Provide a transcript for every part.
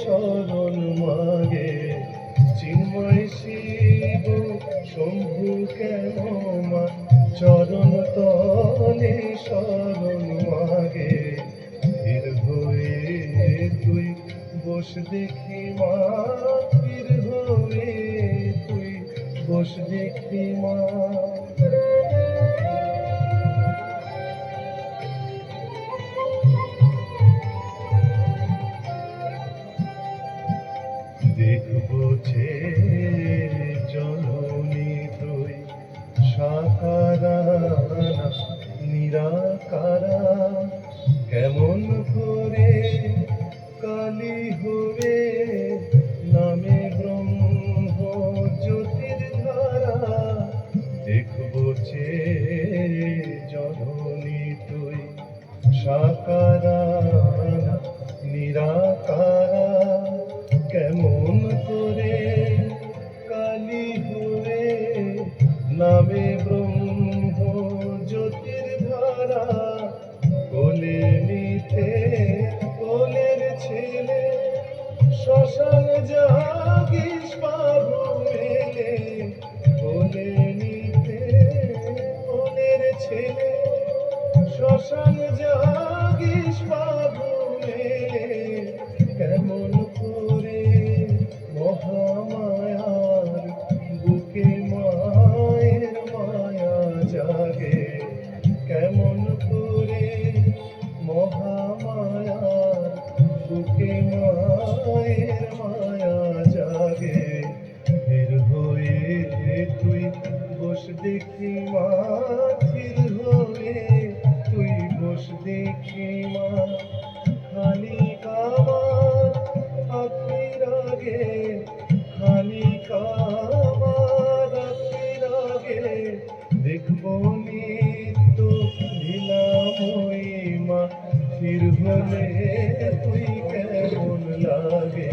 শরণ মাগে। চিন্ময় শিব, শম্ভু কেন চরণ তলে শরণ মাগে। ধীর হয়ে তুই বস দেখি মা ধীর হয়ে তুই বস দেখি মা। নিরাকারা। কেমন করে কালী হবে নামে ব্রহ্ম জ্যোতির দেখব যে জননী তুই সাকারা, নিরাকারা। কেমন করে কালী হয়ে নামে ব্রহ্ম দেখি মা ধীর হয়ে, তুই বস দেখি মা। খালি কাবার আখির আগে খালি কাবার আখির আগে, দেখব নিত্য লীলাময়ী মা। ফির হলে তুই কেমন লাগে?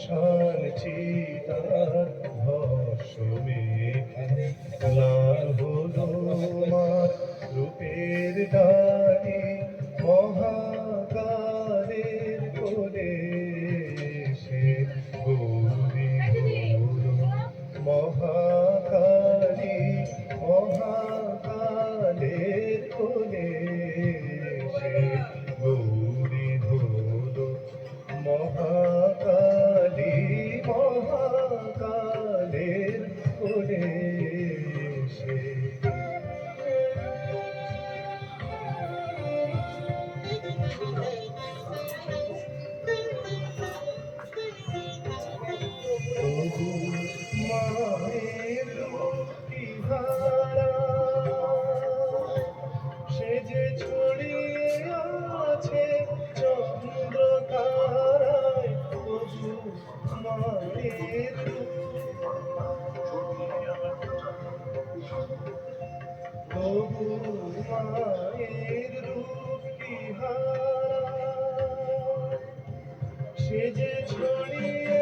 শ্মশান মায়ের রূপ কি সে যে ছড়িয়ে